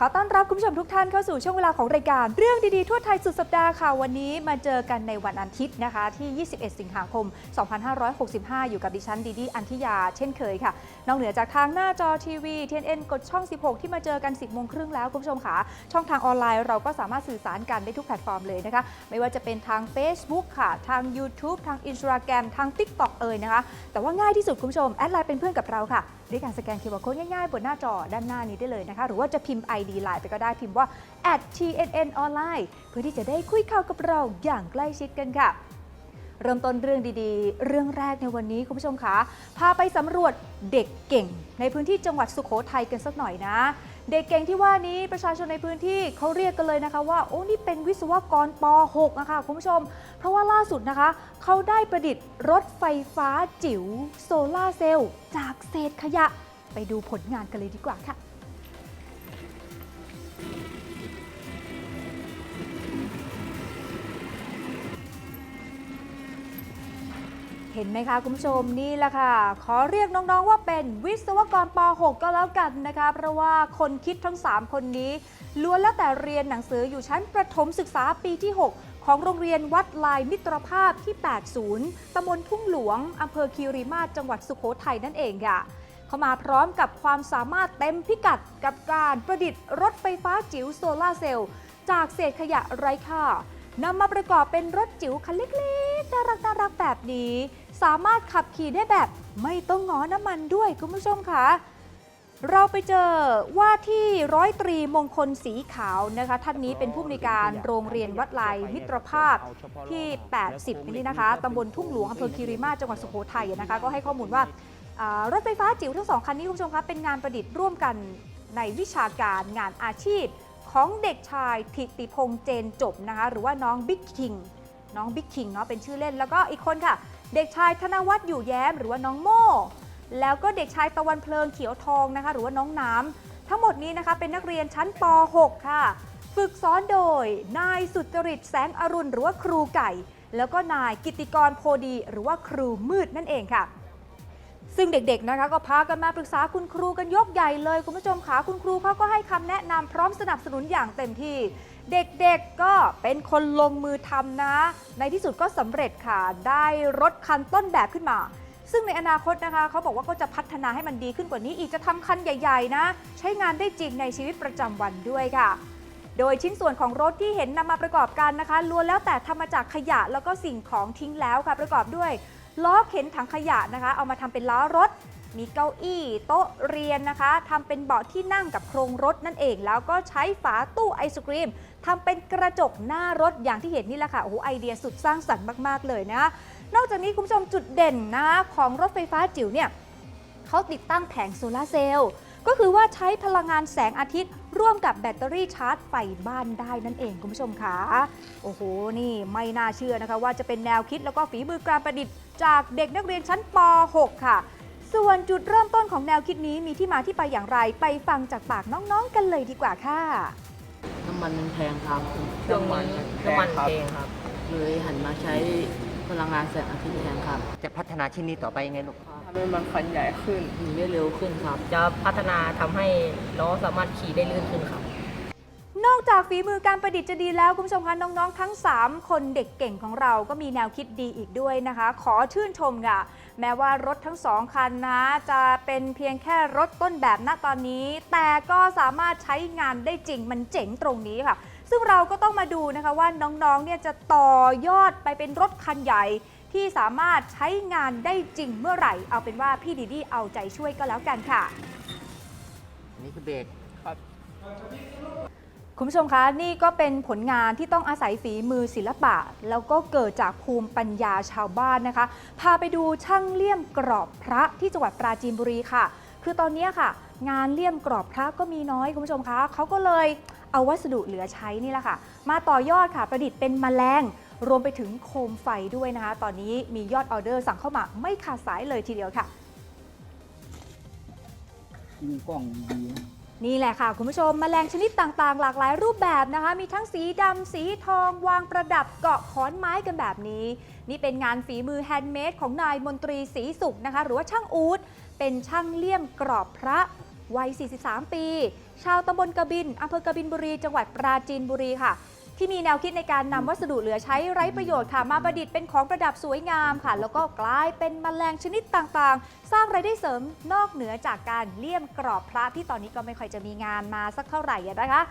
ขอต้อนรับคุณผู้ชมทุกท่านเข้าสู่ช่วงเวลาของรายการ เรื่องดีๆทั่วไทยสุดสัปดาห์ค่ะ วันนี้มาเจอกันในวันอาทิตย์นะคะ ที่ 21 สิงหาคม 2565 อยู่กับดิฉันดีดีอันทิยาเช่นเคยค่ะ นอกเหนือจากทางหน้าจอทีวี TNN กดช่อง 16 ที่มาเจอกัน 10โมงครึ่งแล้วคุณผู้ชมค่ะ ช่องทางออนไลน์เราก็สามารถสื่อสารกันได้ทุกแพลตฟอร์มเลยนะคะ ไม่ว่าจะเป็นทาง Facebook ค่ะ ทาง YouTube ทาง Instagram ทาง TikTok เอ่ยนะคะ แต่ว่าง่ายที่สุดคุณผู้ชมแอดไลน์เป็นเพื่อนกับเราค่ะด้วยการสแกน QR Code ง่ายๆ บนหน้าจอด้านหน้านี้ได้เลยนะคะ หรือว่าจะพิมพ์ ID ไลน์ไปก็ได้พิมพ์ว่า @tnn online เพื่อที่จะได้คุยข่าวกับเราอย่างใกล้ชิดกันค่ะเริ่มต้นเรื่องดีๆ เรื่องแรกในวันนี้คุณผู้ชมคะ พาไปสำรวจเด็กเก่ง ในพื้นที่จังหวัดสุโขทัยกันสักหน่อยนะ เด็กเก่งที่ว่านี้ประชาชนในพื้นที่เขาเรียกกันเลยนะคะว่าโอ้นี่เป็นวิศวกรป .6 นะคะคุณผู้ชม เพราะว่าล่าสุดนะคะเขาได้ประดิษฐ์รถไฟฟ้าจิ๋วโซลาเซลล์จากเศษขยะ ไปดูผลงานกันเลยดีกว่าค่ะ เห็นไหมคะคุณผู้ชมนี่แหละค่ะ ขอเรียกน้องๆว่าเป็นวิศวกรป .6 ก็แล้วกันนะคะ เพราะว่าคนคิดทั้ง 3 คนนี้ล้วนแล้วแต่เรียนหนังสืออยู่ชั้นประถมศึกษาปีที่ 6ของโรงเรียนวัดลายมิตรภาพที่ 80 ตำบลทุ่งหลวง อำเภอคีรีมาศจังหวัดสุโขทัยนั่นเองค่ะ เขามาพร้อมกับความสามารถเต็มพิกัดกับการประดิษฐ์รถไฟฟ้าจิ๋วโซลาเซลล์จากเศษขยะไร้ค่านำมาประกอบเป็นรถจิ๋วคันเล็กๆ น่ารักน่ารักแบบนี้ สามารถขับขี่ได้แบบไม่ต้องงอน้ำมันด้วยคุณผู้ชมค่ะเราไปเจอว่าที่ร้อยตรีมงคลสีขาวนะคะท่านนี้เป็นผู้อำนวยการโรงเรียนวัดลายมิตรภาพที่ 80 นี่นะคะตำบลทุ่งหลวงอำเภอคีรีมาจังหวัดสุโขทัยนะคะก็ให้ข้อมูลว่ารถไฟฟ้าจิ๋วทั้งสองคันนี้คุณผู้ชมคะเป็นงานประดิษฐ์ร่วมกันในวิชาการงานอาชีพ ของเด็กชายธิติพงษ์เจนจบนะคะหรือว่าน้องบิ๊กคิงน้องบิ๊กคิงเนาะเป็นชื่อเล่นแล้วก็อีกคนค่ะ เด็กชายธนวัฒน์อยู่แย้มหรือว่าน้องโม่แล้วก็เด็กชายตะวันเพลิงเขียวทองนะคะ หรือว่าน้องน้ำทั้งหมดนี้นะคะเป็นนักเรียนชั้นป .6 ค่ะ ฝึกสอนโดย นายสุจริตแสงอรุณหรือว่าครูไก่ แล้วก็นายกิตติกรโพดี หรือว่าครูมืดนั่นเองค่ะ ซึ่งเด็กๆนะคะก็พากันมาปรึกษาคุณครูกันยกใหญ่เลย คุณผู้ชมค่ะคุณครูเขาก็ให้คำแนะนำพร้อมสนับสนุนอย่างเต็มที่ เด็กๆก็เป็นคนลงมือทำนะ ในที่สุดก็สำเร็จค่ะ ได้รถคันต้นแบบขึ้นมา ซึ่งในอนาคตนะคะ เขาบอกว่าก็จะพัฒนาให้มันดีขึ้นกว่านี้อีกจะทำคันใหญ่ ๆ นะ ใช้งานได้จริงในชีวิตประจำวันด้วยค่ะ โดยชิ้นส่วนของรถที่เห็นนำมาประกอบกันนะคะล้วนแล้วแต่ทำมาจากขยะแล้วก็สิ่งของทิ้งแล้วค่ะประกอบด้วยล้อเข็นถังขยะนะคะ เอามาทำเป็นล้อรถ มีเก้าอี้ โต๊ะเรียนนะคะทำเป็นเบาะที่นั่งกับโครงรถนั่นเอง แล้วก็ใช้ฝาตู้ไอศกรีมทำเป็นกระจกหน้ารถอย่างที่เห็นนี่แหละค่ะโอ้โหไอเดียสุดสร้างสรรค์มากๆเลยนะ นอกจากนี้คุณผู้ชมจุดเด่นนะของรถไฟฟ้าจิ๋วเนี่ยเขาติดตั้งแผงโซลาร์เซลล์ก็คือว่าใช้พลังงานแสงอาทิตย์ ร่วมกับแบตเตอรี่ชาร์จไฟบ้านได้นั่นเองคุณผู้ชมค่ะโอ้โห นี่ไม่น่าเชื่อนะคะ ว่าจะเป็นแนวคิดแล้วก็ฝีมือการประดิษฐ์จากเด็กนักเรียนชั้นป .6 ค่ะ ส่วนจุดเริ่มต้นของแนวคิดนี้มีที่มาที่ไปอย่างไรไปฟังจากปากน้องๆกันเลยดีกว่าค่ะ น้ำมันมันแพงครับช่วงนี้น้ำมันแพงครับ เลยหันมาใช้พลังงานแสงอาทิตย์แทนครับ จะพัฒนาที่นี่ต่อไปยังไงลูกทำให้มันคันใหญ่ขึ้นหนีได้เร็วขึ้นครับ จะพัฒนาทำให้น้องสามารถขี่ได้ลื่นขึ้นครับนอก จากฝีมือการประดิษฐ์จะดีแล้ว คุณผู้ชมคะน้องๆ ทั้ง 3 คนเด็กเก่งของเราก็มีแนวคิดดีอีกด้วยนะคะ ขอชื่นชมค่ะ แม้ว่ารถทั้งสองคันนะจะเป็นเพียงแค่รถต้นแบบณตอนนี้ แต่ก็สามารถใช้งานได้จริงมันเจ๋งตรงนี้ค่ะ ซึ่งเราก็ต้องมาดูนะคะว่าน้องๆ เนี่ยจะต่อยอดไปเป็นรถคันใหญ่ที่สามารถใช้งานได้จริงเมื่อไหร่ เอาเป็นว่าพี่ดีดีเอาใจช่วยก็แล้วกันค่ะ นี่คือเบรกคุ คุณผู้ชมคะนี่ก็เป็นผลงานที่ต้องอาศัยฝีมือศิลปะ แล้วก็เกิดจากภูมิปัญญาชาวบ้านนะคะ พาไปดูช่างเลี่ยมกรอบพระที่จังหวัดปราจีนบุรีค่ะ คือตอนนี้ค่ะ งานเลี่ยมกรอบพระก็มีน้อยคุณผู้ชมคะเขาก็เลยเอาวัสดุเหลือใช้นี่แหละค่ะ มาต่อยอดค่ะ ประดิษฐ์เป็นแมลงรวมไปถึงโคมไฟด้วยนะคะ ตอนนี้มียอดออเดอร์สั่งเข้ามาไม่ขาดสายเลยทีเดียวค่ะมีกล้องดี นี่แหละค่ะ คุณผู้ชมแมลงชนิดต่างๆ หลากหลายรูปแบบนะคะ มีทั้งสีดำสีทอง วางประดับเกาะขอนไม้กันแบบนี้ นี่เป็นงานฝีมือแฮนด์เมดของนายมนตรีศรีสุขนะคะ หรือว่าช่างอูดเป็นช่างเลี่ยมกรอบพระวัย 43 ปี ชาวตำบลกบินอำเภอกบินบุรี จังหวัดปราจีนบุรีค่ะ ที่มีแนวคิดในการนำวัสดุเหลือใช้ไร้ประโยชน์ค่ะมาประดิษฐ์เป็นของประดับสวยงามค่ะ แล้วก็กลายเป็นแมลงชนิดต่างๆ สร้างรายได้เสริมนอกเหนือจากการเลี่ยมกรอบพระที่ตอนนี้ก็ไม่ค่อยจะมีงานมาสักเท่าไหร่อะนะคะ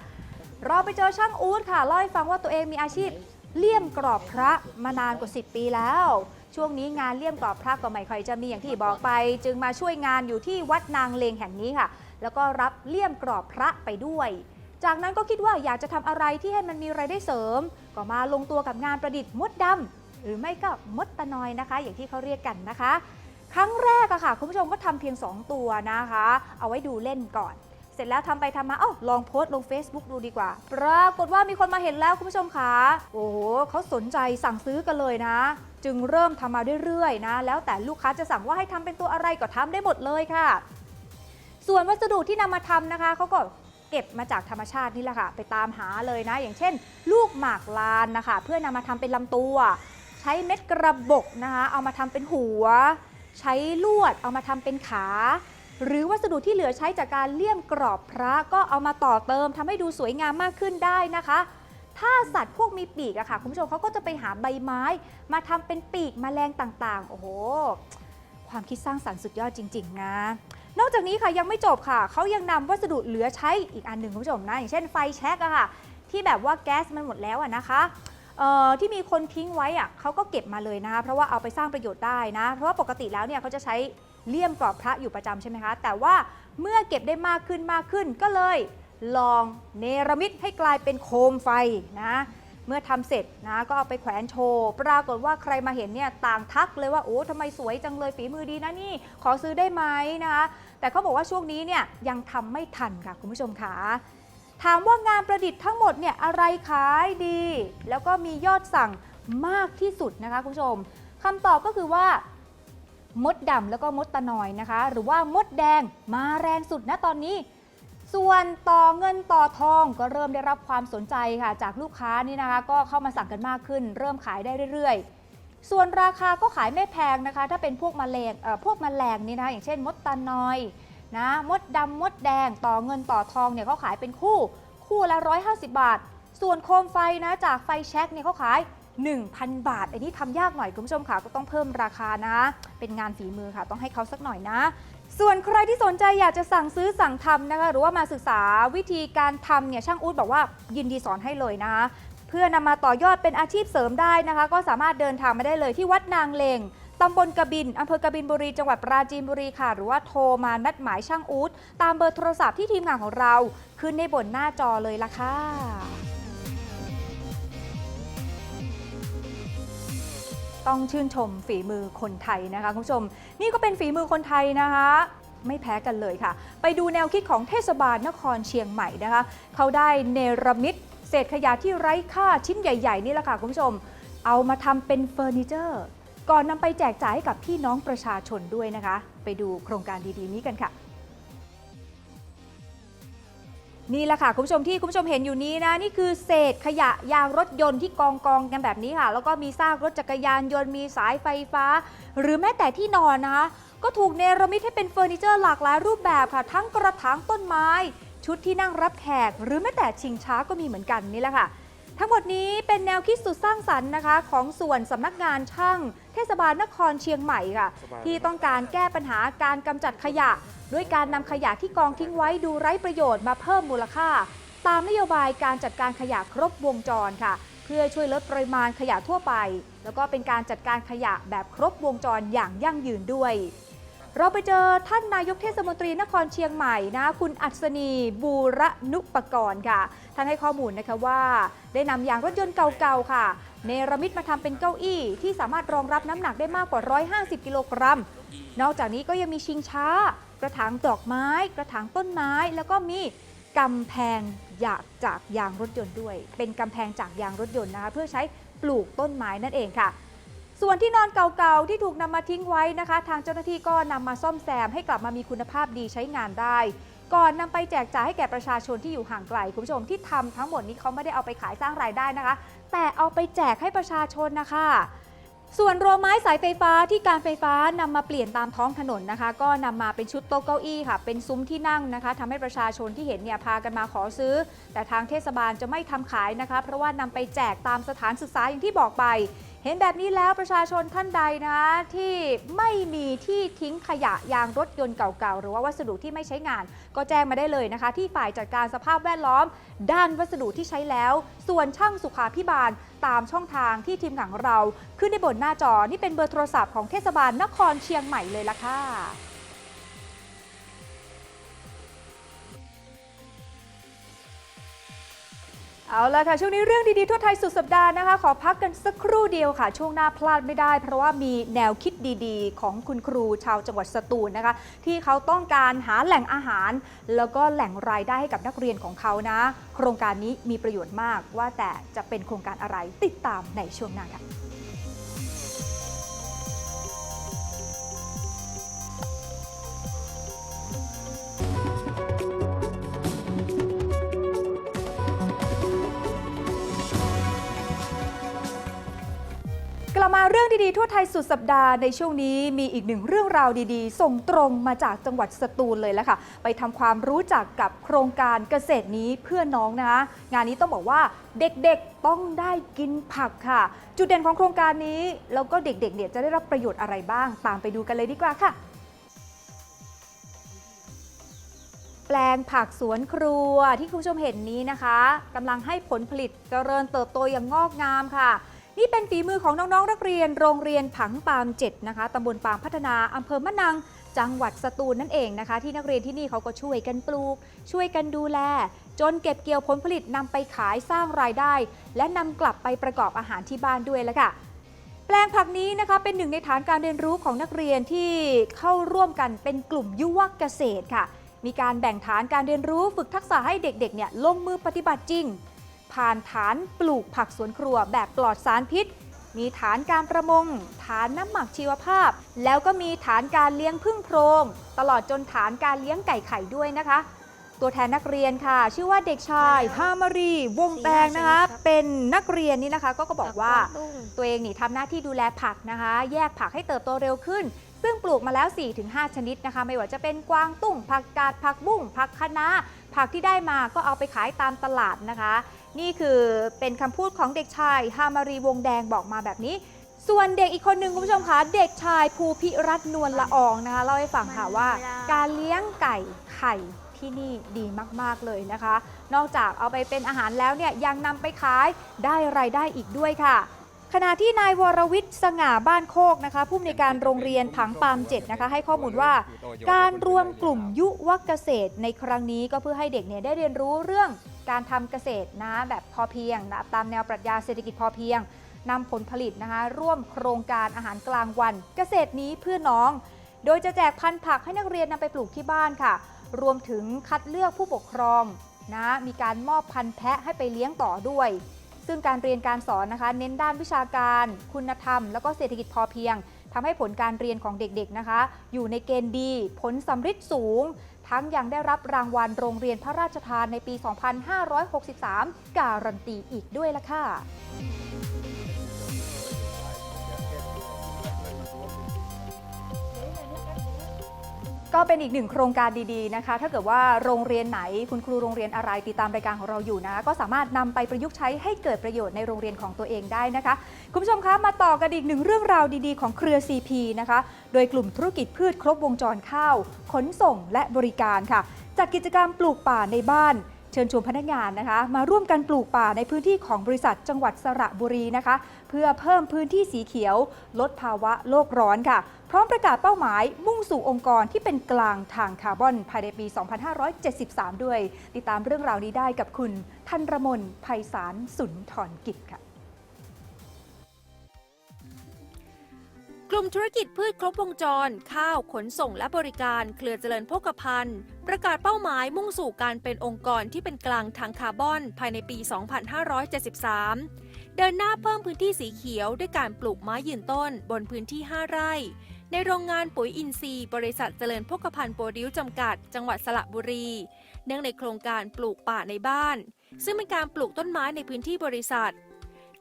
เราไปเจอช่างอู๊ดค่ะเล่าให้ฟังว่าตัวเองมีอาชีพเลี่ยมกรอบพระมานานกว่า 10 ปีแล้ว ช่วงนี้งานเลี่ยมกรอบพระก็ไม่ค่อยจะมีอย่างที่บอกไป จึงมาช่วยงานอยู่ที่วัดนางเลงแห่งนี้ค่ะ แล้วก็รับเลี่ยมกรอบพระไปด้วย จากนั้นก็คิดว่าอยากจะทำอะไรที่ให้มันมีรายได้เสริม ก็มาลงตัวกับงานประดิษฐ์มดดำหรือไม่ก็มดตะนอยนะคะ อย่างที่เขาเรียกกันนะคะ ครั้งแรกอะค่ะ คุณผู้ชมก็ทำเพียง 2 ตัวนะคะ เอาไว้ดูเล่นก่อน เสร็จแล้วทำไปทำมาเอ้าลองโพสต์ลง Facebook ดูดีกว่า ปรากฏว่ามีคนมาเห็นแล้วคุณผู้ชมคะโอ้โหเขาสนใจสั่งซื้อกันเลยนะ จึงเริ่มทำมาเรื่อยๆนะ แล้วแต่ลูกค้าจะสั่งว่าให้ทำเป็นตัวอะไรก็ทำได้หมดเลยค่ะส่วนวัสดุที่นำมาทำนะคะเขาก็ ก็บมาจากธรรมชาตินี่แหละค่ะ ไปตามหาเลยนะ อย่างเช่น ลูกหมากลานนะคะ เพื่อนำมาทำเป็นลำตัว ใช้เม็ดกระบอกนะคะ เอามาทำเป็นหัว ใช้ลวดเอามาทำเป็นขา หรือวัสดุที่เหลือใช้จากการเลี่ยมกรอบพระก็เอามาต่อเติมทำให้ดูสวยงามมากขึ้นได้นะคะ ถ้าสัตว์พวกมีปีกอะค่ะคุณผู้ชมเขาก็จะไปหาใบไม้ มาทำเป็นปีกมแมลงต่างๆ โอ้โห ความคิดสร้างสรรค์สุดยอดจริง ๆ นะ นอกจากนี้ค่ะยังไม่จบค่ะ เขายังนำวัสดุเหลือใช้อีกอันหนึ่งคุณผู้ชมนะ อย่างเช่นไฟแช็กอะค่ะ ที่แบบว่าแก๊สมันหมดแล้วอะนะคะที่มีคนทิ้งไว้อะเขาก็เก็บมาเลยนะคะเพราะว่าเอาไปสร้างประโยชน์ได้นะ เพราะว่าปกติแล้วเนี่ยเขาจะใช้เลี่ยมกรอบพระอยู่ประจำใช่ไหมคะ แต่ว่าเมื่อเก็บได้มากขึ้นมากขึ้นก็เลยลองเนรมิตให้กลายเป็นโคมไฟนะ เมื่อทำเสร็จนะก็เอาไปแขวนโชว์ปรากฏว่าใครมาเห็นเนี่ยต่างทักเลยว่าโอ้ทำไมสวยจังเลยฝีมือดีนะนี่ ขอซื้อได้ไหมนะคะแต่เขาบอกว่าช่วงนี้เนี่ยยังทำไม่ทันค่ะคุณผู้ชมค่ะถามว่างานประดิษฐ์ทั้งหมดเนี่ยอะไรขายดี แล้วก็มียอดสั่งมากที่สุดนะคะคุณผู้ชมคำตอบก็คือว่ามดดำแล้วก็มดตะนอยนะคะ หรือว่ามดแดงมาแรงสุดนะตอนนี้ ส่วนต่อเงินต่อทองก็เริ่มได้รับความสนใจค่ะ จากลูกค้านี่นะคะ ก็เข้ามาสั่งกันมากขึ้น เริ่มขายได้เรื่อยๆ ส่วนราคาก็ขายไม่แพงนะคะ ถ้าเป็นพวกมแมลงเอ่อพวกมแมลงนี่นะคะอย่างเช่น มดตานอยนะมดดำมดแดงต่อเงินต่อทองเนี่ยเขาขายเป็นคู่คู่ละ 150 บาท ส่วนโคมไฟนะจากไฟแช็กเนี่ยเขาขาย 1,000 บาท อันนี้ทำยากหน่อยคุณผู้ชมค่ะก็ต้องเพิ่มราคานะ เป็นงานฝีมือค่ะ ต้องให้เขาสักหน่อยนะ ส่วนใครที่สนใจอยากจะสั่งซื้อสั่งทำนะคะหรือว่ามาศึกษาวิธีการทำเนี่ยช่างอู๊ดบอกว่ายินดีสอนให้เลยนะคะเพื่อนำมาต่อยอดเป็นอาชีพเสริมได้นะคะ ก็สามารถเดินทางมาได้เลยที่วัดนางเลงตำบลกบินอำเภอกบินบุรีจังหวัดปราจีนบุรีค่ะ หรือว่าโทรมานัดหมายช่างอู๊ดตามเบอร์โทรศัพท์ที่ทีมงานของเรา ขึ้นในบนหน้าจอเลยละค่ะ ต้องชื่นชมฝีมือคนไทยนะคะคุณผู้ชม นี่ก็เป็นฝีมือคนไทยนะคะ ไม่แพ้กันเลยค่ะ ไปดูแนวคิดของเทศบาลนครเชียงใหม่นะคะ เขาได้เนรมิตเศษขยะที่ไร้ค่าชิ้นใหญ่ ๆ นี่แหละค่ะคุณผู้ชม เอามาทำเป็นเฟอร์นิเจอร์ ก่อนนำไปแจกจ่ายให้กับพี่น้องประชาชนด้วยนะคะ ไปดูโครงการดีๆ นี้กันค่ะ นี่แหละค่ะคุณผู้ชมที่คุณผู้ชมเห็นอยู่นี้นะนี่คือเศษขยะยางรถยนต์ที่กองกองกันแบบนี้ค่ะ แล้วก็มีซากรถจักรยานยนต์มีสายไฟฟ้า หรือแม้แต่ที่นอนนะคะ ก็ถูกเนรมิตให้เป็นเฟอร์นิเจอร์หลากหลายรูปแบบค่ะ ทั้งกระถางต้นไม้ ชุดที่นั่งรับแขก หรือแม้แต่ชิงช้าก็มีเหมือนกันนี่แหละค่ะ ทั้งหมดนี้เป็นแนวคิดสุดสร้างสรรค์นะคะ ของส่วนสำนักงานช่างเทศบาลนครเชียงใหม่ค่ะ ที่ต้องการแก้ปัญหาการกำจัดขยะ ด้วยการนำขยะที่กองทิ้งไว้ดูไร้ประโยชน์มาเพิ่มมูลค่า ตามนโยบายการจัดการขยะครบวงจรค่ะ เพื่อช่วยลดปริมาณขยะทั่วไป แล้วก็เป็นการจัดการขยะแบบครบวงจรอย่างยั่งยืนด้วย เราไปเจอท่านนายกเทศมนตรีนครเชียงใหม่นะคุณอัศนีบูรณุปกรณ์ค่ะ ท่านให้ข้อมูลนะคะว่า ได้นำยางรถยนต์เก่าๆค่ะ เนรมิตมาทำเป็นเก้าอี้ ที่สามารถรองรับน้ำหนักได้มากกว่า 150 กิโลกรัม นอกจากนี้ก็ยังมีชิงช้า กระถางดอกไม้ กระถางต้นไม้ แล้วก็มีกำแพงยากจากยางรถยนต์ด้วย เป็นกำแพงจากยางรถยนต์นะคะเพื่อใช้ปลูกต้นไม้นั่นเองค่ะ ส่วนที่นอนเก่าๆ ที่ถูกนำมาทิ้งไว้นะคะ ทางเจ้าหน้าที่ก็นำมาซ่อมแซมให้กลับมามีคุณภาพดีใช้งานได้ ก่อนนำไปแจกจ่ายให้แก่ประชาชนที่อยู่ห่างไกลคุณผู้ชมที่ทำทั้งหมดนี้เขาไม่ได้เอาไปขายสร้างรายได้นะคะ แต่เอาไปแจกให้ประชาชนนะคะส่วนโรไม้สายไฟฟ้าที่การไฟฟ้านำมาเปลี่ยนตามท้องถนนนะคะ ก็นำมาเป็นชุดโต๊ะเก้าอี้ค่ะ เป็นซุ้มที่นั่งนะคะทำให้ประชาชนที่เห็นเนี่ยพากันมาขอซื้อ แต่ทางเทศบาลจะไม่ทำขายนะคะ เพราะว่านำไปแจกตามสถานศึกษาอย่างที่บอกไป เห็นแบบนี้แล้วประชาชนท่านใดนะที่ไม่มีที่ทิ้งขยะยางรถยนต์เก่าๆ หรือว่าวัสดุที่ไม่ใช้งาน ก็แจ้งมาได้เลยนะคะ ที่ฝ่ายจัดการสภาพแวดล้อม ด้านวัสดุที่ใช้แล้ว ส่วนช่างสุขาพิบาลตามช่องทางที่ทีมข่าวของเรา ขึ้นในบนหน้าจอนี่เป็นเบอร์โทรศัพท์ของเทศบาลนครเชียงใหม่เลยล่ะค่ะ เอาละค่ะ ช่วงนี้เรื่องดีๆทั่วไทยสุดสัปดาห์นะคะ ขอพักกันสักครู่เดียวค่ะ ช่วงหน้าพลาดไม่ได้ เพราะว่ามีแนวคิดดีๆ ของคุณครูชาวจังหวัดสตูลนะคะ ที่เขาต้องการหาแหล่งอาหาร แล้วก็แหล่งรายได้ให้กับนักเรียนของเขานะ โครงการนี้มีประโยชน์มากว่าแต่จะเป็นโครงการอะไรติดตามในช่วงหน้าค่ะ เรื่องดีๆทั่วไทยสุดสัปดาห์ในช่วงนี้มีอีกหนึ่งเรื่องราวดีๆ ส่งตรงมาจากจังหวัดสตูลเลยแล้วค่ะ ไปทำความรู้จักกับโครงการเกษตรนี้เพื่อน้องนะคะงานนี้ต้องบอกว่าเด็กๆต้องได้กินผักค่ะ จุดเด่นของโครงการนี้ แล้วก็เด็กๆเนี่ยจะได้รับประโยชน์อะไรบ้าง ตามไปดูกันเลยดีกว่าค่ะแปลงผักสวนครัวที่คุณผู้ชมเห็นนี้นะคะกำลังให้ผลผลิตเจริญเติบโตอย่างงอกงามค่ะ นี่เป็นฝีมือของน้องๆนักเรียน โรงเรียนผังปามเจ็ดนะคะตำบลปามพัฒนาอำเภอมะนัง จังหวัดสตูลนั่นเองนะคะ ที่นักเรียนที่นี่เขาก็ช่วยกันปลูก ช่วยกันดูแล จนเก็บเกี่ยวผลผลิตนำไปขายสร้างรายได้ และนำกลับไปประกอบอาหารที่บ้านด้วยแล้วค่ะแปลงผักนี้นะคะเป็นหนึ่งในฐานการเรียนรู้ของนักเรียนที่เข้าร่วมกันเป็นกลุ่มยุวเกษตรค่ะ มีการแบ่งฐานการเรียนรู้ฝึกทักษะให้เด็กๆเนี่ยลงมือปฏิบัติจริง ผ่านฐานปลูกผักสวนครัวแบบปลอดสารพิษ มีฐานการประมง ฐานน้ำหมักชีวภาพ แล้วก็มีฐานการเลี้ยงพึ่งโพรง ตลอดจนฐานการเลี้ยงไก่ไข่ด้วยนะคะ ตัวแทนนักเรียนค่ะ ชื่อว่าเด็กชายฮามารี วงแตงนะคะ เป็นนักเรียนนี่นะคะ ก็ก็บอกว่าตัวเองนี่ทำหน้าที่ดูแลผักนะคะ แยกผักให้เติบโตเร็วขึ้นซึ่งปลูกมาแล้ว 4-5 ชนิดนะคะ ไม่ว่าจะเป็นกวางตุ้ง ผักกาดผักบุ้งผักคะน้าผักที่ได้มาก็เอาไปขายตามตลาดนะคะ นี่คือเป็นคำพูดของเด็กชายฮามารีวงแดงบอกมาแบบนี้ ส่วนเด็กอีกคนหนึ่งคุณผู้ชมคะเด็กชายภูพิรัตน์นวลละอองนะคะเล่าให้ฟังค่ะว่า การเลี้ยงไก่ไข่ที่นี่ดีมากๆเลยนะคะ นอกจากเอาไปเป็นอาหารแล้วเนี่ยยังนำไปขายได้รายได้อีกด้วยค่ะขณะที่นายวรวิทย์สง่าบ้านโคกนะคะผู้อำนวยการโรงเรียนผังปามเจ็ดนะคะให้ข้อมูลว่า การรวมกลุ่มยุวเกษตรในครั้งนี้ก็เพื่อให้เด็กเนี่ยได้เรียนรู้เรื่อง การทำเกษตรนะแบบพอเพียงนะตามแนวปรัชญาเศรษฐกิจพอเพียงนำผลผลิตนะคะร่วมโครงการอาหารกลางวัน เกษตรนี้เพื่อน้อง โดยจะแจกพันธุ์ผักให้นักเรียนนำไปปลูกที่บ้านค่ะ รวมถึงคัดเลือกผู้ปกครองนะมีการมอบพันธุ์แพะให้ไปเลี้ยงต่อด้วย ซึ่งการเรียนการสอนนะคะ เน้นด้านวิชาการ คุณธรรม แล้วก็เศรษฐกิจพอเพียงทำให้ผลการเรียนของเด็กๆนะคะ อยู่ในเกณฑ์ดี ผลสำฤทธิ์สูง ทั้งยังได้รับรางวัลโรงเรียนพระราชทานในปี 2563 การันตีอีกด้วยล่ะค่ะ ก็เป็นอีกหนึ่งโครงการดีๆนะคะ ถ้าเกิดว่าโรงเรียนไหนคุณครูโรงเรียนอะไรติดตามรายการของเราอยู่นะ ก็สามารถนำไปประยุกต์ใช้ให้เกิดประโยชน์ในโรงเรียนของตัวเองได้นะคะ คุณผู้ชมคะมาต่อกันอีกหนึ่งเรื่องราวดีๆ ของเครือ CP นะคะ โดยกลุ่มธุรกิจพืชครบวงจรข้าว ขนส่งและบริการค่ะจากกิจกรรมปลูกป่าในบ้าน เชิญชวนพนักงานนะคะ มาร่วมกันปลูกป่าในพื้นที่ของบริษัทจังหวัดสระบุรีนะคะ เพื่อเพิ่มพื้นที่สีเขียว ลดภาวะโลกร้อนค่ะ พร้อมประกาศเป้าหมาย มุ่งสู่องค์กรที่เป็นกลางทางคาร์บอนภายในปี 2573 ด้วย ติดตามเรื่องราวนี้ได้กับคุณทันรมนภัยสารสุนทรกิจค่ะ ลุ่มธุรกิจพืชครบวงจร ข้าวขนส่งและบริการ เครือเจริญโภคภัณฑ์ ประกาศเป้าหมายมุ่งสู่การเป็นองค์กรที่เป็นกลางทางคาร์บอน ภายในปี 2573 เดินหน้าเพิ่มพื้นที่สีเขียวด้วยการปลูกไม้ยืนต้นบนพื้นที่ 5 ไร่ ในโรงงานปุ๋ยอินทรีย์ บริษัทเจริญโภคภัณฑ์โปรดิวจำกัด จังหวัดสระบุรี เนื่องในโครงการปลูกป่าในบ้าน ซึ่งเป็นการปลูกต้นไม้ในพื้นที่บริษัท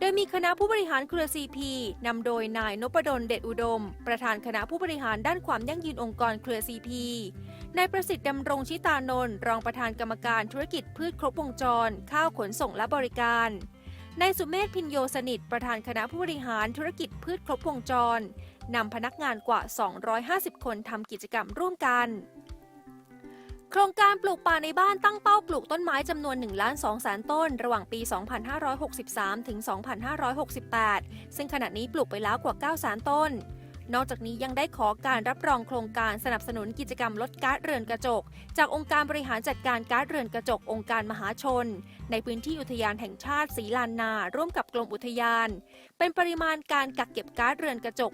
ดดยมีคณะผู้บริหารเครือ CP นำโดยนายนพดลเดชอุดม ประธานคณะผู้บริหารด้านความยั่งยืนองค์กรเครือ CP นายประสิทธิ์ดำรงชิตานนท์รองประธานกรรมการธุรกิจพืชครบวงจร ข้าวขนส่งและบริการนายสุเมธพินโยสนิท ประธานคณะผู้บริหารธุรกิจพืชครบวงจรนำพนักงานกว่า 250 คนทำกิจกรรมร่วมกัน ครงการปลูกป่าในบ้านตั้งเป้าปลูกต้นไม้จำนวน1ล้าน2แสนต้น ระหว่างปี 2563 ถึง 2568 ซึ่งขณะนี้ปลูกไปแล้วกว่า9แสนต้น นอกจากนี้ยังได้ขอการรับรองโครงการสนับสนุนกิจกรรมลดก๊าซเรือนกระจก จากองค์การบริหารจัดการก๊าซเรือนกระจกองค์การมหาชน ในพื้นที่อุทยานแห่งชาติศรีลานนา ร่วมกับกรมอุทยาน เป็นปริมาณการกักเก็บก๊าซเรือนกระจก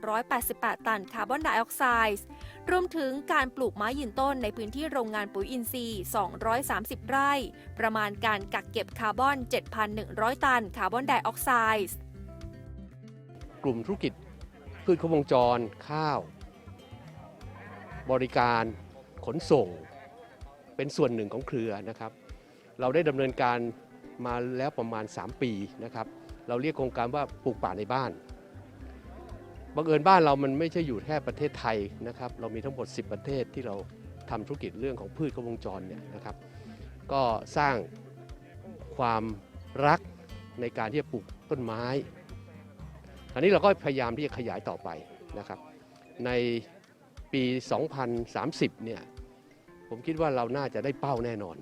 4,288 ตันคาร์บอนไดออกไซด์ รวมถึงการปลูกไม้ยืนต้นในพื้นที่โรงงานปุ๋ยอินทรีย์ 230 ไร่ ประมาณการกักเก็บคาร์บอน 7,100 ตันคาร์บอนไดออกไซด์กลุ่มธุรกิจพืชครบวงจร ข้าว บริการขนส่ง เป็นส่วนหนึ่งของเครือนะครับ เราได้ดำเนินการมาแล้วประมาณ 3 ปีนะครับ เราเรียกโครงการว่าปลูกป่าในบ้าน บังเอิญบ้านเรามันไม่ใช่อยู่แค่ประเทศไทยนะครับเรามีทั้งหมด 10 ประเทศที่เราทำธุรกิจเรื่องของพืชครบวงจรเนี่ยนะครับ ก็สร้างความรักในการที่จะปลูกต้นไม้อันนี้เราก็พยายามที่จะขยายต่อไปนะครับ ในปี 2030 เนี่ยผมคิดว่าเราน่าจะได้เป้าแน่นอน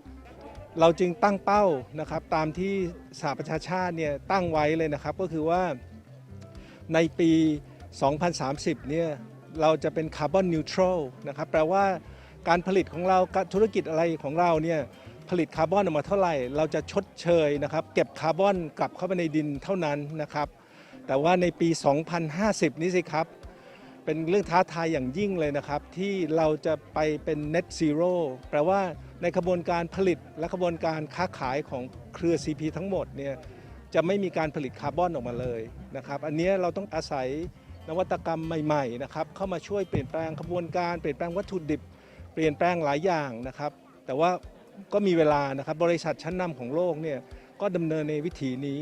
เราจึงตั้งเป้านะครับตามที่สหประชาชาติเนี่ยตั้งไว้เลยนะครับก็คือว่าในปี 2030 เนี่ยเราจะเป็นคาร์บอนนิวทรัลนะครับแปลว่าการผลิตของเราธุรกิจอะไรของเราเนี่ยผลิตคาร์บอนออกมาเท่าไหร่ เราจะชดเชยนะครับ เก็บคาร์บอนกลับเข้าไปในดินเท่านั้นนะครับ แต่ว่าในปี 2050 นี้สิครับ เป็นเรื่องท้าทายอย่างยิ่งเลยนะครับ ที่เราจะไปเป็น net zero แปลว่าในกระบวนการผลิตและกระบวนการค้าขายของเครือ CP ทั้งหมดเนี่ยจะไม่มีการผลิตคาร์บอนออกมาเลยนะครับ อันนี้เราต้องอาศัย นวัตกรรมใหม่ๆนะครับเข้ามาช่วยเปลี่ยนแปลงกระบวนการเปลี่ยนแปลงวัตถุดิบ เปลี่ยนแปลงหลายอย่างนะครับ แต่ว่าก็มีเวลานะครับบริษัทชั้นนำของโลกเนี่ยก็ดำเนินในวิถีนี้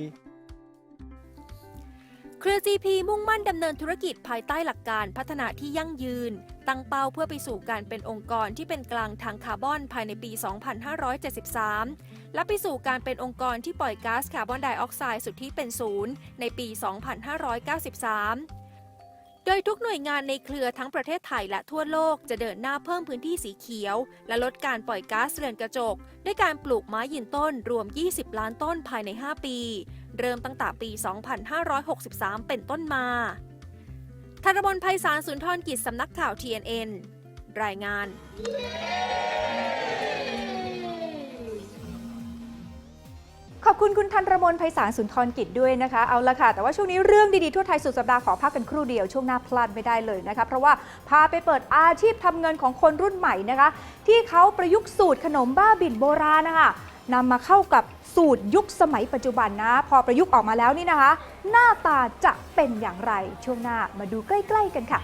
เครือ GP มุ่งมั่นดำเนินธุรกิจภายใต้หลักการพัฒนาที่ยั่งยืน ตั้งเป้าเพื่อไปสู่การเป็นองค์กรที่เป็นกลางทางคาร์บอนภายในปี 2573 และไปสู่การเป็นองค์กรที่ปล่อยก๊าซคาร์บอนไดออกไซด์สุทธิเป็นศูนย์ในปี 2593 โดยทุกหน่วยงานในเครือทั้งประเทศไทยและทั่วโลกจะเดินหน้าเพิ่มพื้นที่สีเขียว และลดการปล่อยก๊าซเรือนกระจก ด้วยการปลูกไม้ยืนต้นรวม 20 ล้านต้นภายใน 5 ปี เริ่มตั้งแต่ปี 2563 เป็นต้นมาธนบลไพศาลสุนทรกิจสำนักข่าว TNN รายงาน ขอบคุณคุณทันรมนไพศาลสุนทรกิจด้วยนะคะ เอาละค่ะ แต่ว่าช่วงนี้เรื่องดี ๆ ทั่วไทยสุดสัปดาห์ขอพักกันครู่เดียว ช่วงหน้าพลาดไม่ได้เลยนะคะ เพราะว่าพาไปเปิดอาชีพทำเงินของคนรุ่นใหม่นะคะ ที่เขาประยุกต์สูตรขนมบ้าบินโบราณนะคะนำมาเข้ากับสูตรยุคสมัยปัจจุบันนะ พอประยุกต์ออกมาแล้วนี่นะคะ หน้าตาจะเป็นอย่างไรช่วงหน้ามาดูใกล้ ๆ กันค่ะ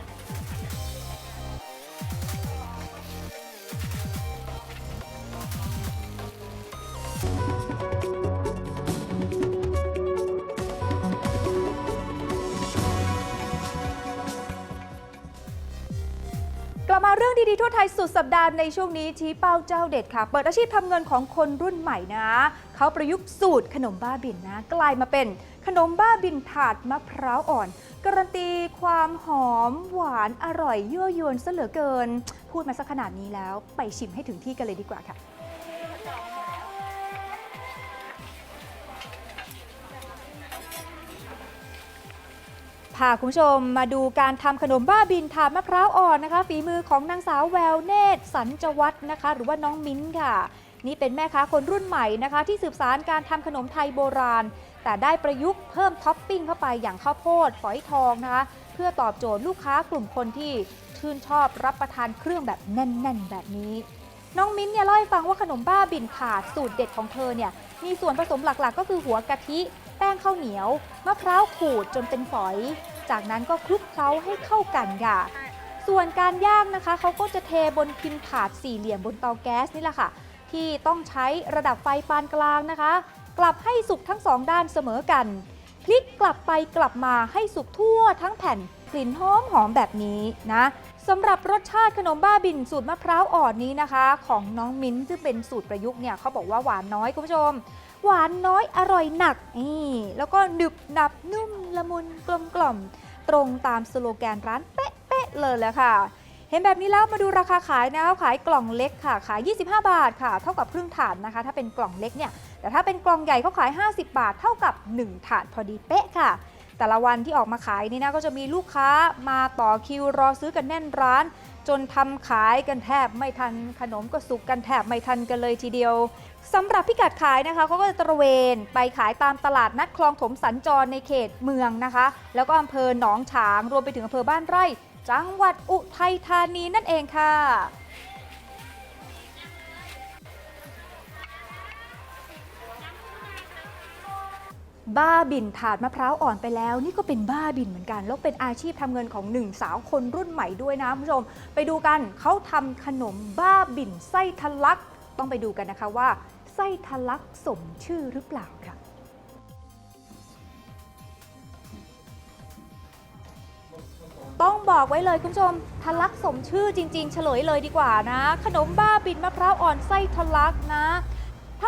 กลับมาเรื่องดีๆทั่วไทยสุดสัปดาห์ในช่วงนี้ชี้เป้าเจ้าเด็ดค่ะ เปิดอาชีพทำเงินของคนรุ่นใหม่นะ เขาประยุกต์สูตรขนมบ้าบินนะ กลายมาเป็นขนมบ้าบินถาดมะพร้าวอ่อน การันตีความหอม หวานอร่อยยั่วยวนซะเหลือเกิน พูดมาสักขนาดนี้แล้วไปชิมให้ถึงที่กันเลยดีกว่าค่ะ พาคุณผู้ชมมาดูการทำขนมบ้าบินถาดมะพร้าวอ่อนนะคะ ฝีมือของนางสาวแววเนตรสัญจวัฒน์นะคะ หรือว่าน้องมิ้นค่ะ นี่เป็นแม่ค้าคนรุ่นใหม่นะคะ ที่สืบสารการทำขนมไทยโบราณ แต่ได้ประยุกต์เพิ่มท็อปปิ้งเข้าไปอย่างข้าวโพดฝอยทองนะคะ เพื่อตอบโจทย์ลูกค้ากลุ่มคนที่ชื่นชอบรับประทานเครื่องแบบแน่น ๆ แบบนี้ น้องมิ้นเนี่ยเล่าให้ฟังว่าขนมบ้าบินถาดสูตรเด็ดของเธอเนี่ยมีส่วนผสมหลักๆ ก็คือหัวกะทิ แป้งข้าวเหนียวมะพร้าวขูดจนเป็นฝอย จากนั้นก็คลุกเคล้าให้เข้ากันค่ะ ส่วนการย่างนะคะเขาก็จะเทบนพิมพ์ถาดสี่เหลี่ยมบนเตาแก๊สนี่แหละค่ะ ที่ต้องใช้ระดับไฟปานกลางนะคะ กลับให้สุกทั้งสองด้านเสมอกัน พลิกกลับไปกลับมาให้สุกทั่วทั้งแผ่นกลิ่นหอมหอมแบบนี้นะสำหรับรสชาติขนมบ้าบินสูตรมะพร้าวอ่อนนี้นะคะ ของน้องมิ้นซึ่งเป็นสูตรประยุกต์เนี่ยเขาบอกว่าหวานน้อยคุณผู้ชม หวานน้อยอร่อยหนักนี่แล้วก็หนึบหนับนุ่มละมุนกลมกล่อม ตรงตามสโลแกนร้านเป๊ะๆเลยแหละค่ะ เห็นแบบนี้แล้วมาดูราคาขายนะคะขายกล่องเล็กค่ะ ขาย 25 บาทค่ะ เท่ากับครึ่งถาดนะคะ ถ้าเป็นกล่องเล็กเนี่ยแต่ถ้าเป็นกล่องใหญ่เขาขาย 50 บาท เท่ากับ 1 ถาดพอดีเป๊ะค่ะ แต่ละวันที่ออกมาขายนี่นะก็จะมีลูกค้ามาต่อคิวรอซื้อกันแน่นร้าน จนทำขายกันแทบไม่ทันขนมก็สุกกันแทบไม่ทันกันเลยทีเดียวสำหรับพิกัดขายนะคะเขาก็จะตระเวนไปขายตามตลาดนัดคลองถมสัญจรในเขตเมืองนะคะ แล้วก็อำเภอหนองฉางรวมไปถึงอำเภอบ้านไร่ จังหวัดอุทัยธานีนั่นเองค่ะ บ้าบินถาดมะพร้าวอ่อนไปแล้ว นี่ก็เป็นบ้าบินเหมือนกัน แล้วเป็นอาชีพทำเงินของหนึ่งสาวคนรุ่นใหม่ด้วยนะคุณผู้ชม ไปดูกันเขาทำขนมบ้าบินไส้ทะลัก ต้องไปดูกันนะคะว่า ไส้ทะลักสมชื่อหรือเปล่าค่ะต้องบอกไว้เลยคุณผู้ชมทะลักสมชื่อจริง ๆ เฉลยเลยดีกว่านะ ขนมบ้าบินมะพร้าวอ่อนไส้ทะลักนะ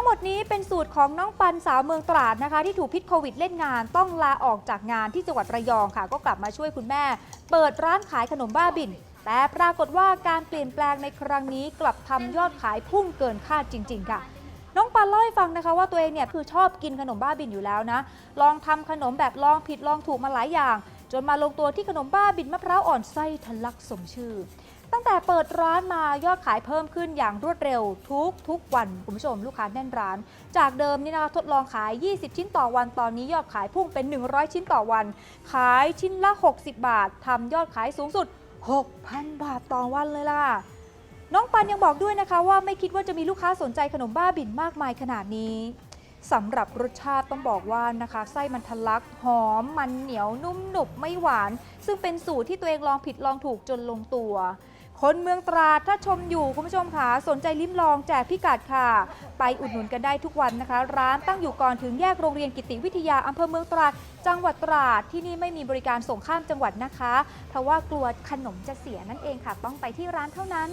งหมดนี้เป็นสูตรของน้องปันสาวเมืองตราดนะคะ ที่ถูกพิษโควิดเล่นงาน ต้องลาออกจากงานที่จังหวัดระยองค่ะ ก็กลับมาช่วยคุณแม่ เปิดร้านขายขนมบ้าบิน แต่ปรากฏว่าการเปลี่ยนแปลงในครั้งนี้กลับทำยอดขายพุ่งเกินคาดจริง ๆ ค่ะน้องปันเล่าให้ฟังนะคะว่าตัวเองเนี่ยคือชอบกินขนมบ้าบินอยู่แล้วนะ ลองทำขนมแบบลองผิดลองถูกมาหลายอย่าง จนมาลงตัวที่ขนมบ้าบินมะพร้าวอ่อนไส้ทะลักสมชื่อ ตั้งแต่เปิดร้านมายอดขายเพิ่มขึ้นอย่างรวดเร็วทุกทุกวันคุณผู้ชมลูกค้าแน่นร้าน จากเดิมนี่นะคะทดลองขาย 20 ชิ้นต่อวันตอนนี้ยอดขายพุ่งเป็น 100 ชิ้นต่อวัน ขายชิ้นละ 60 บาททำยอดขายสูงสุด 6,000 บาทต่อวันเลยล่ะน้องปันยังบอกด้วยนะคะว่าไม่คิดว่าจะมีลูกค้าสนใจขนมบ้าบินมากมายขนาดนี้สำหรับรสชาติต้องบอกว่านะคะไส้มันทะลักหอม มันเหนียวนุ่มหนุบไม่หวาน ซึ่งเป็นสูตรที่ตัวเองลองผิดลองถูกจนลงตัว คนเมืองตราดถ้าชมอยู่คุณผู้ชมค่ะสนใจลิ้มลองแจกพิกัดค่ะ ไปอุดหนุนกันได้ทุกวันนะคะ ร้านตั้งอยู่ก่อนถึงแยกโรงเรียนกิติวิทยาอำเภอเมืองตราดจังหวัดตราดที่นี่ไม่มีบริการส่งข้ามจังหวัดนะคะ เพราะว่ากลัวขนมจะเสียนั่นเองค่ะ ต้องไปที่ร้านเท่านั้น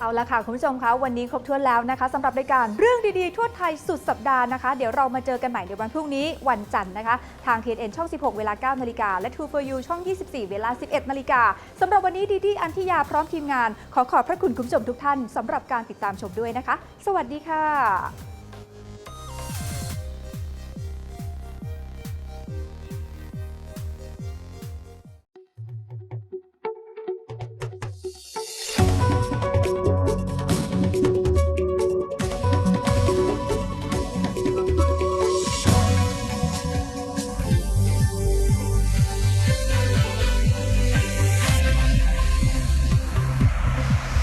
เอาละค่ะ คุณผู้ชมคะวันนี้ครบถ้วนแล้วนะคะสำหรับรายการเรื่องดีๆ ทั่วไทยสุดสัปดาห์นะคะ เดี๋ยวเรามาเจอกันใหม่ในวันพรุ่งนี้วันจันทร์นะคะ ทาง TNN ช่อง 16 เวลา 9 นาฬิกา และ True for You ช่อง 24 เวลา 11 นาฬิกาสำหรับวันนี้ดีดีอันทิยาพร้อมทีมงาน ขอขอบพระคุณคุณผู้ชมทุกท่านสำหรับการติดตามชมด้วยนะคะ สวัสดีค่ะ